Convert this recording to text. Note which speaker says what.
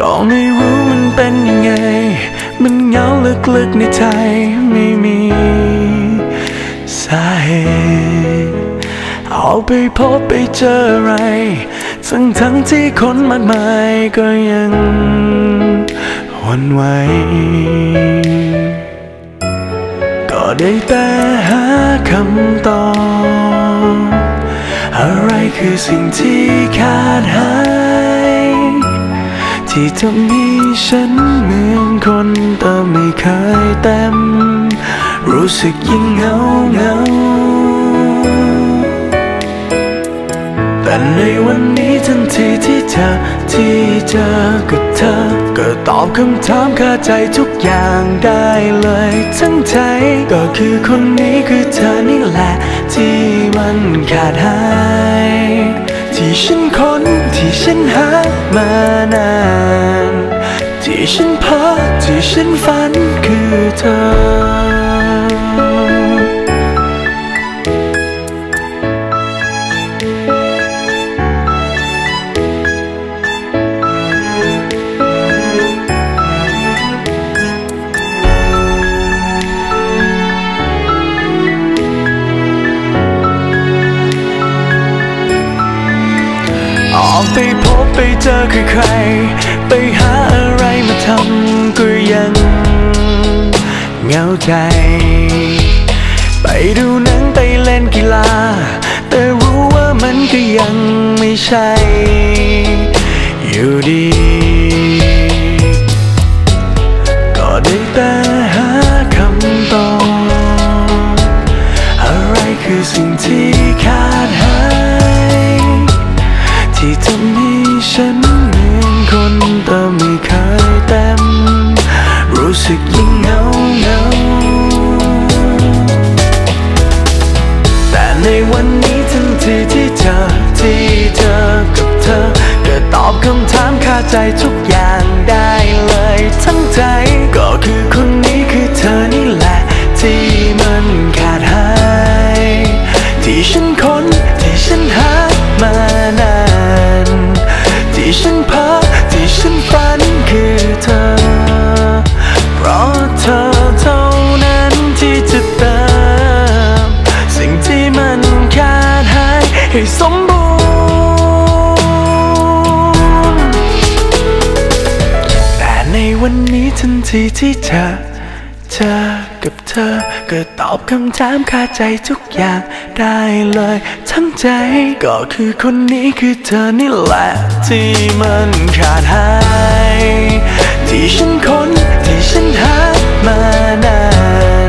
Speaker 1: ก็ไม่รู้มันเป็นยังไง มันเหงาลึกๆในใจไม่มีสาเหตุออกไปพบไปเจออะไร ทั้งทั้งๆที่คนมากมายก็ยังหวันไหวก็ได้แต่หาคำตอบ อะไรคือสิ่งที่ขาดหาย ที่ทำให้ฉันเหมือนคนแต่ไม่เคยเต็ม รู้สึกยิ่งเหงาเหงาแต่ในวันนี้ทันทีที่เธอที่เจอกับเธอ ก็ตอบคำถามคาใจทุกอย่างได้เลย ทั้งใจก็คือคนนี้คือเธอนี่แหละ ที่มันขาดหาย ที่ฉันค้นที่ฉันหามานาน ที่ฉันพักที่ฉันฝันคือเธอ ออกไปพบไปเจอคือใคร ไปหาอะไรมาทำก็ยังเหงาใจ ไปดูหนังไปเล่นกีฬา แต่รู้ว่ามันก็ยังไม่ใช่ อยู่ดีก็ได้แต่หาคำตอบอะไรคือสิ่งที่ขาดหา ที่ทำให้ฉันเหมือนคนแต่ไม่เคยเต็ม รู้สึกยิ่งเหงาเหงาแต่ในวันนี้ทันทีที่เจอที่เจอกับเธอเก็ตอบคำถามคาใจทุกอย่างได้เลยทั้งใจ ฉันฝันคือเธอ เพราะเธอเท่านั้นที่จะเติมสิ่งที่มันขาดหายให้สมบูรณ์ แต่ในวันนี้ทันทีที่เธอเจอ กับเธอ ก็ตอบคำถามคาใจทุกอย่างได้เลย ทั้งใจ ก็คือคนนี้คือเธอนี่แหละ ที่มันขาดหาย ที่ฉันค้นที่ฉันหามานานที่ฉันพา